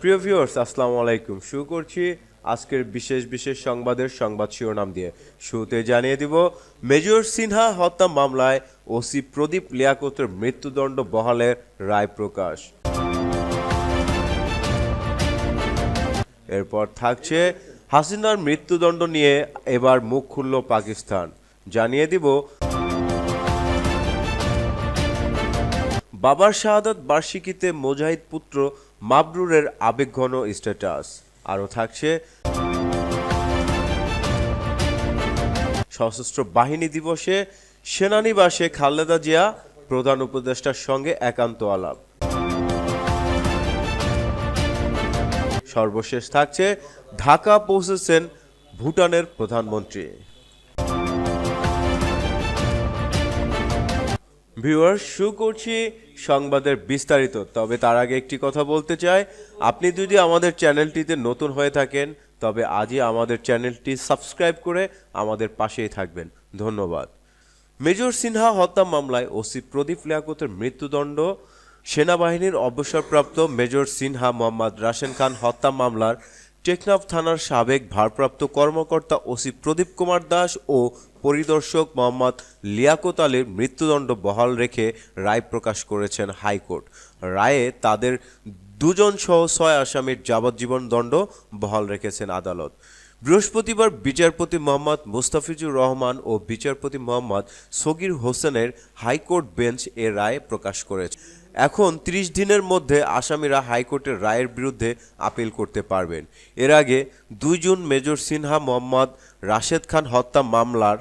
প্রিয় ভিউয়ার্স আসসালামু আলাইকুম। শুরু করছি আজকের বিশেষ বিশেষ সংবাদের সংবাদ শিরোনাম দিয়ে। শুরুতে জানিয়ে দিব, মেজর সিনহা হত্যা মামলায় ওসি প্রদীপ লিয়াকতের মৃত্যুদণ্ড বহালের রায় প্রকাশ। এরপর থাকছে, হাসিনার মৃত্যুদণ্ড নিয়ে এবার মুখ খুলল পাকিস্তান। জানিয়ে দিব, বাবার শাহাদাত বার্ষিকীতে মোজাহিদ পুত্র মাবরুরের আবেগঘন স্ট্যাটাস। আরও থাকছে সশস্ত্র বাহিনী দিবসে সেনানিবাসে খালেদা জিয়া প্রধান উপদেষ্টার সঙ্গে একান্ত আলাপ। সর্বশেষ থাকছে, ঢাকা পৌঁছেছেন ভুটানের প্রধানমন্ত্রী। ভিউয়ার্স শুরু করছি সংবাদের বিস্তারিত, তবে তার আগে একটি কথা বলতে চাই। আপনি যদি আমাদের চ্যানেলটিতে নতুন হয়ে থাকেন, তবে আজই আমাদের চ্যানেলটি সাবস্ক্রাইব করে আমাদের পাশেই থাকবেন। ধন্যবাদ। মেজর সিনহা হত্যা মামলায় ওসি প্রদীপ লিয়াকতের মৃত্যুদণ্ড। সেনাবাহিনীর অবসরপ্রাপ্ত মেজর সিনহা মোহাম্মদ রাশেন খান হত্যা মামলার টেকনাফ থানার সাবেক ভারপ্রাপ্ত কর্মকর্তা ওসি প্রদীপ কুমার দাস ও পরিদর্শক মোহাম্মদ লিয়াকত আলীর মৃত্যুদণ্ড বহাল রেখে রায় প্রকাশ করেছেন হাইকোর্ট। রায়ে তাদের দুজন সহ ছয় আসামির যাবজ্জীবন দণ্ড বহাল রেখেছেন আদালত। বৃহস্পতিবার বিচারপতি মোহাম্মদ মুস্তাফিজুর রহমান ও বিচারপতি মোহাম্মদ সগির হোসেনের হাইকোর্ট বেঞ্চ এ রায় প্রকাশ করেছে। এখন ৩০ দিনের মধ্যে আসামিরা হাইকোর্টের রায়ের বিরুদ্ধে আপিল করতে পারবেন। এর আগে দুই জুন মেজর সিনহা মোহাম্মদ রাশেদ খান হত্যা মামলার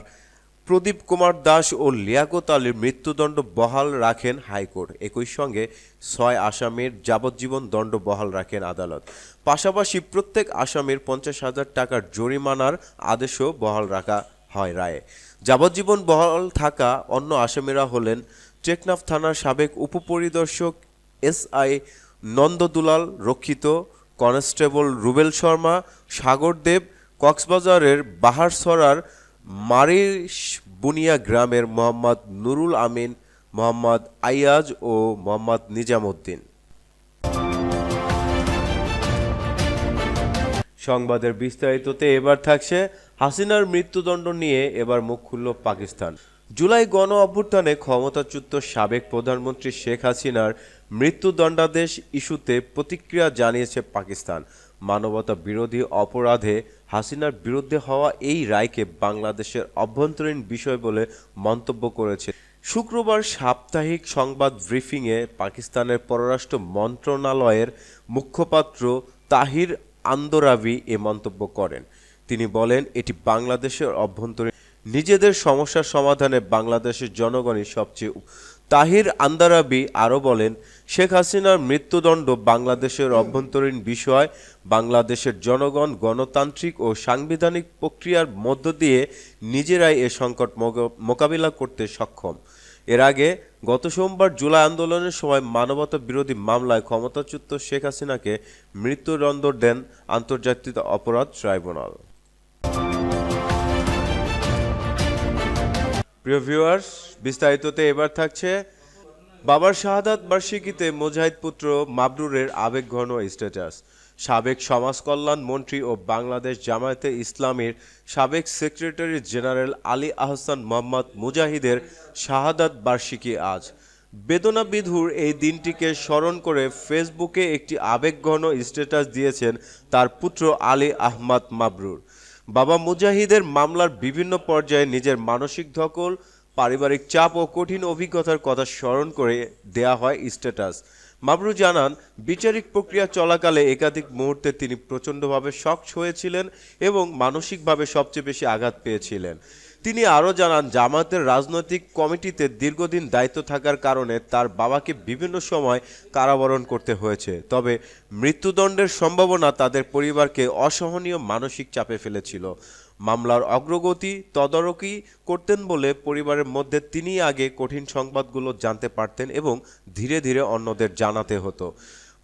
প্রদীপ কুমার দাস ও লিয়াকত আলীর মৃত্যুদণ্ড বহাল রাখেন হাইকোর্ট। একই সঙ্গে ছয় আসামির যাবজ্জীবন দণ্ড বহাল রাখেন আদালত। পাশাপাশি প্রত্যেক আসামির পঞ্চাশ হাজার টাকার জরিমানার আদেশও বহাল রাখা হয় রায়ে। যাবজ্জীবন বহাল থাকা অন্য আসামিরা হলেন টেকনাফ থানার সাবেক উপপরিদর্শক S I Nandadulal, Rakshit constable Rubel Sharma Sagar Dev কক্সবাজারের বাহারসরার মারিস বুনিয়া গ্রামের মোহাম্মদ নুরুল আমিন, মোহাম্মদ আইয়াজ ও মোহাম্মদ নিজামুদ্দিন। সংবাদের বিস্তারিততে এবার থাকছে হাসিনার মৃত্যুদণ্ড নিয়ে এবার মুখ খুলল পাকিস্তান। জুলাই গণ অভ্যুত্থানে ক্ষমতাচ্যুত সাবেক প্রধানমন্ত্রী শেখ হাসিনার মৃত্যুদণ্ডাদেশ ইস্যুতে প্রতিক্রিয়া জানিয়েছে পাকিস্তান। মানবতা বিরোধী অপরাধে হাসিনার বিরুদ্ধে হওয়া এই রায়কে বাংলাদেশের অভ্যন্তরীণ বিষয় বলে মন্তব্য করেছে। শুক্রবার সাপ্তাহিক সংবাদ ব্রিফিংয়ে পাকিস্তানের পররাষ্ট্র মন্ত্রণালয়ের মুখপাত্র তাহির আন্দরাবি এ মন্তব্য করেন। তিনি বলেন, এটি বাংলাদেশের অভ্যন্তরীণ নিজেদের সমস্যার সমাধানে বাংলাদেশের জনগণই সবচেয়ে তাহির আন্দারাবি আরও বলেন, শেখ হাসিনার মৃত্যুদণ্ড বাংলাদেশের অভ্যন্তরীণ বিষয়, বাংলাদেশের জনগণ গণতান্ত্রিক ও সাংবিধানিক প্রক্রিয়ার মধ্য দিয়ে নিজেরাই এ সংকট মোকাবিলা করতে সক্ষম। এর আগে গত সোমবার জুলাই আন্দোলনের সময় মানবতা বিরোধী মামলায় ক্ষমতাচ্যুত শেখ হাসিনাকে মৃত্যুদণ্ড দেন আন্তর্জাতিক অপরাধ ট্রাইব্যুনাল। প্রিয় ভিউয়ার্স বিস্তারিততে এবার থাকছে বাবার শাহাদাত বার্ষিকীতে মোজাহিদ পুত্র মাবরুরের আবেগঘন স্ট্যাটাস সাবেক সমাজ কল্যাণ মন্ত্রী ও বাংলাদেশ জামায়াতে ইসলামীর সাবেক সেক্রেটারি জেনারেল আলী আহসান মোহাম্মদ মুজাহিদের শাহাদাত বার্ষিকী আজ। বেদনা বিধুর এই দিনটিকে স্মরণ করে ফেসবুকে একটি আবেগঘন স্ট্যাটাস দিয়েছেন তার পুত্র আলী আহমদ মাবরুর। বাবা মুজাহিদের মামলার বিভিন্ন পর্যায়ে নিজের মানসিক ধকল, পারিবারিক চাপ ও কঠিন অভিজ্ঞতার কথা স্মরণ করে দেয়া হয় স্ট্যাটাস। মাবরু জানান, বিচারিক প্রক্রিয়া চলাকালে একাধিক মুহূর্তে তিনি প্রচণ্ডভাবে শক হয়েছিলেন এবং মানসিকভাবে সবচেয়ে বেশি আঘাত পেয়েছিলেন। তিনি আরও জানান, জামায়াতের রাজনৈতিক কমিটিতে দীর্ঘদিন দায়িত্ব থাকার কারণে তার বাবাকে বিভিন্ন সময় কারাবরণ করতে হয়েছে। তবে মৃত্যুদণ্ডের সম্ভাবনা তাদের পরিবারকে অসহনীয় মানসিক চাপে ফেলেছিল। মামলার অগ্রগতি তদারকি করতেন বলে পরিবারের মধ্যে তিনি আগে কঠিন সংবাদগুলো জানতে পারতেন এবং ধীরে ধীরে অন্যদের জানাতে হতো।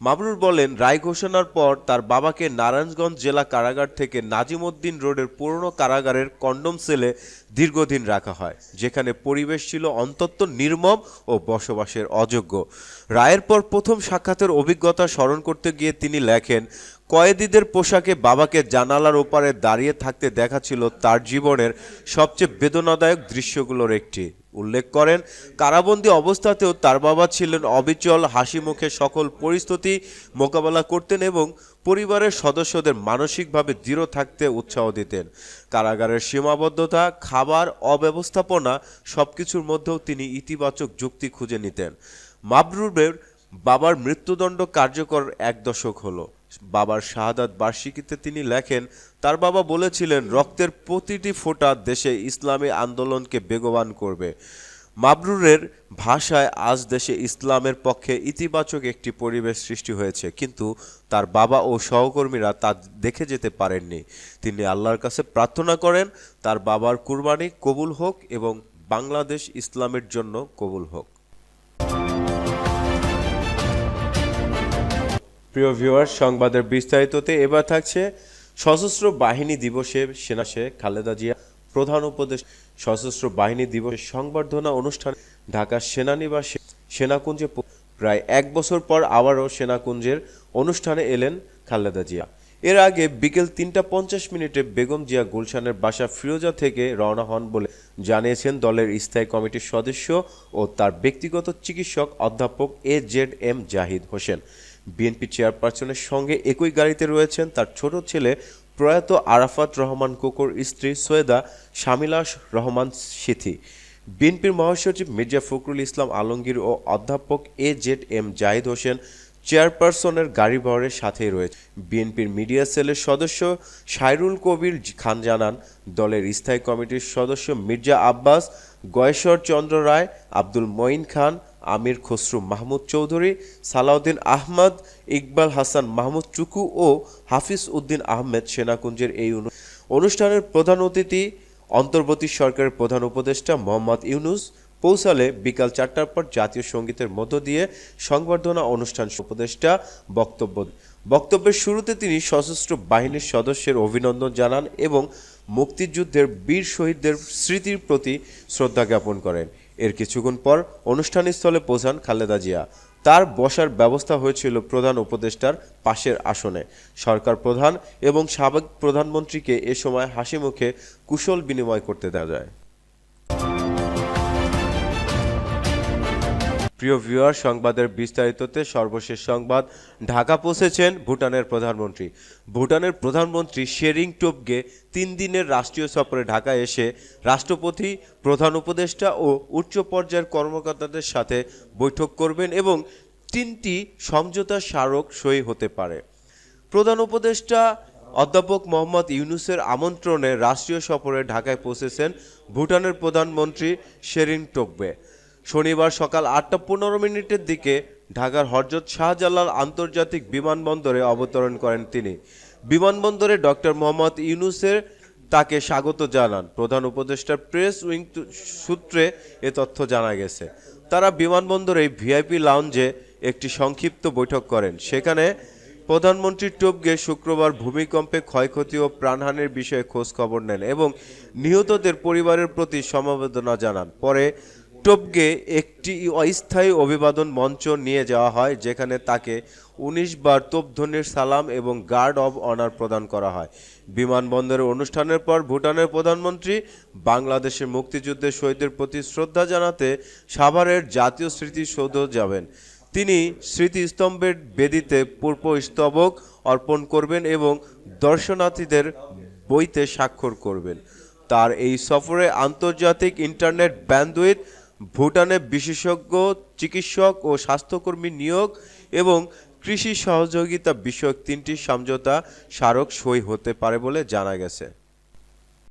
মাবরুর বলেন, রায় ঘোষণার পর তার বাবাকে নারায়ণগঞ্জ জেলা কারাগার থেকে নাজিমউদ্দিন রোডের পুরনো কারাগারের কন্ডম সেলে দীর্ঘদিন রাখা হয়, যেখানে পরিবেশ ছিল অন্তত নির্মম ও বসবাসের অযোগ্য। রায়ের পর প্রথম সাক্ষাতের অভিজ্ঞতা স্মরণ করতে গিয়ে তিনি লেখেন, কয়েদিদের পোশাকে বাবাকে জানালার ওপারে দাঁড়িয়ে থাকতে দেখা ছিল তার জীবনের সবচেয়ে বেদনাদায়ক দৃশ্যগুলোর একটি। উল্লেখ করেন, কারাবন্দী অবস্থাতেও তার বাবা ছিলেন অবিচল, হাসি মুখে সকল পরিস্থিতি মোকাবেলা করতেন এবং পরিবারের সদস্যদের মানসিকভাবে দৃঢ় থাকতে উৎসাহ দিতেন। কারাগারের সীমাবদ্ধতা, খাবার অব্যবস্থাপনা সবকিছুর মধ্যেও তিনি ইতিবাচক যুক্তি খুঁজে নিতেন। মাবরুবের বাবার মৃত্যুদণ্ড কার্যকর এক দশক হলো। বাবার শাহাদাত বার্ষিকীতে তিনি লেখেন, তার বাবা বলেছিলেন, রক্তের প্রতিটি ফোঁটা দেশে ইসলামী আন্দোলনকে বেগবান করবে। মাবরুরের ভাষায় আজ দেশে ইসলামের পক্ষে ইতিবাচক একটি পরিবেশ সৃষ্টি হয়েছে, কিন্তু তার বাবা ও সহকর্মীরা তা দেখে যেতে পারেননি। তিনি আল্লাহর কাছে প্রার্থনা করেন, তার বাবার কুরবানি কবুল হোক এবং বাংলাদেশ ইসলামের জন্য কবুল হোক। প্রিয় ভিউয়ার সংবাদের বিস্তারিততে এবার থাকছে সশস্ত্র বাহিনী দিবসে সেনা খালেদা জিয়া প্রধান উপদেশ সশস্ত্র বাহিনী দিবসের সংবর্ধনা অনুষ্ঠান ঢাকা সেনানিবাসে সেনাকুঞ্জে প্রায় এক বছর পর আবারও সেনাকুঞ্জের অনুষ্ঠানে এলেন খালেদা জিয়া। এর আগে বিকেল তিনটা পঞ্চাশ মিনিটে বেগম জিয়া গুলশানের বাসা ফিরোজা থেকে রওনা হন বলে জানিয়েছেন দলের স্থায়ী কমিটির সদস্য ও তার ব্যক্তিগত চিকিৎসক অধ্যাপক A Z M Zahid Hossain. BNP চেয়ারপারসনের সঙ্গে একই গাড়িতে রয়েছেন তার ছোট ছেলে প্রয়াত আরাফাত রহমান, কোকর স্ত্রী সৈয়দা শামিলা রহমান সিথি। বিএনপির মহাসচিব মির্জা ফখরুল ইসলাম আলমগীর ও অধ্যাপক A Z M Zahid Hossain চেয়ারপারসনের গাড়ি বহরের সাথেই রয়েছে। বিএনপির মিডিয়া সেলের সদস্য সাইরুল কবির খান জানান, দলের স্থায়ী কমিটির সদস্য মির্জা আব্বাস গয়েশ্বর চন্দ্র রায়, আব্দুল মঈন খান আমির খসরু মাহমুদ চৌধুরী, সালাউদ্দিন আহমদ, ইকবাল হাসান মাহমুদ চুকু ও হাফিজ উদ্দিন আহমেদ সেনাকুঞ্জের এই অনুষ্ঠানের প্রধান অতিথি অন্তর্বর্তী সরকারের প্রধান উপদেষ্টা মোহাম্মদ ইউনুস পৌঁছালে বিকাল চারটার পর জাতীয় সঙ্গীতের মধ্য দিয়ে সংবর্ধনা অনুষ্ঠান উপদেষ্টা বক্তব্য বক্তব্যের শুরুতে তিনি সশস্ত্র বাহিনীর সদস্যের অভিনন্দন জানান এবং মুক্তিযুদ্ধের বীর শহীদদের স্মৃতির প্রতি শ্রদ্ধা জ্ঞাপন করেন। এর কিছুক্ষণ পর অনুষ্ঠানস্থলে পৌঁছান খালেদা জিয়া। তার বসার ব্যবস্থা হয়েছিল প্রধান উপদেষ্টার পাশের আসনে। সরকার প্রধান এবং সাবেক প্রধানমন্ত্রীকে এ সময় হাসি মুখে কুশল বিনিময় করতে দেওয়া যায়। প্রিয় ভিউয়ার সংবাদের বিস্তারিততে সর্বশেষ সংবাদ। ঢাকা পৌঁছেছেন ভুটানের প্রধানমন্ত্রী। ভুটানের প্রধানমন্ত্রী শেরিং টোপগে তিন দিনের রাষ্ট্রীয় সফরে ঢাকা এসে রাষ্ট্রপতি, প্রধান উপদেষ্টা ও উচ্চ পর্যায়ের কর্মকর্তাদের সাথে বৈঠক করবেন এবং তিনটি সমঝোতা স্মারক সই হতে পারে। প্রধান উপদেষ্টা অধ্যাপক মোহাম্মদ ইউনুসের আমন্ত্রণে রাষ্ট্রীয় সফরে ঢাকায় পৌঁছেছেন ভুটানের প্রধানমন্ত্রী শেরিং টোকবে শনিবার সকাল আটটা পনেরো মিনিটের দিকে ঢাকার হরজত শাহজালাল আন্তর্জাতিক বিমানবন্দরে অবতরণ করেন তিনি। বিমানবন্দরে ডক্টর মোহাম্মদ ইউনুসের তাকে স্বাগত জানান। প্রধান উপদেষ্টার প্রেস উইং সূত্রে এ তথ্য জানা গেছে। তারা বিমানবন্দরে ভিআইপি লাউঞ্জে একটি সংক্ষিপ্ত বৈঠক করেন। সেখানে প্রধানমন্ত্রী টোপগে শুক্রবার ভূমিকম্পে ক্ষয়ক্ষতি ও প্রাণহানির বিষয়ে খোঁজ খবর নেন এবং নিহতদের পরিবারের প্রতি সমবেদনা জানান। পরে টোপগে একটি অস্থায়ী অভিবাদন মঞ্চ নিয়ে যাওয়া হয়, যেখানে তাকে উনিশ বার তোপধ্বনির সালাম এবং গার্ড অব অনার প্রদান করা হয়। বিমানবন্দরের অনুষ্ঠানের পর ভুটানের প্রধানমন্ত্রী বাংলাদেশের মুক্তিযুদ্ধের শহীদদের প্রতি শ্রদ্ধা জানাতে সাভারের জাতীয় স্মৃতিসৌধ যাবেন। তিনি স্মৃতিস্তম্ভের বেদিতে পূর্ব স্তবক অর্পণ করবেন এবং দর্শনার্থীদের বইতে স্বাক্ষর করবেন। তার এই সফরে আন্তর্জাতিক ইন্টারনেট ব্যান্ডউইথ ভুটানে বিশেষজ্ঞ, চিকিৎসক ও স্বাস্থ্যকর্মী নিয়োগ এবং কৃষি সহযোগিতা বিষয়ক তিনটি সমঝোতা স্মারক সই হতে পারে বলে জানা গেছে।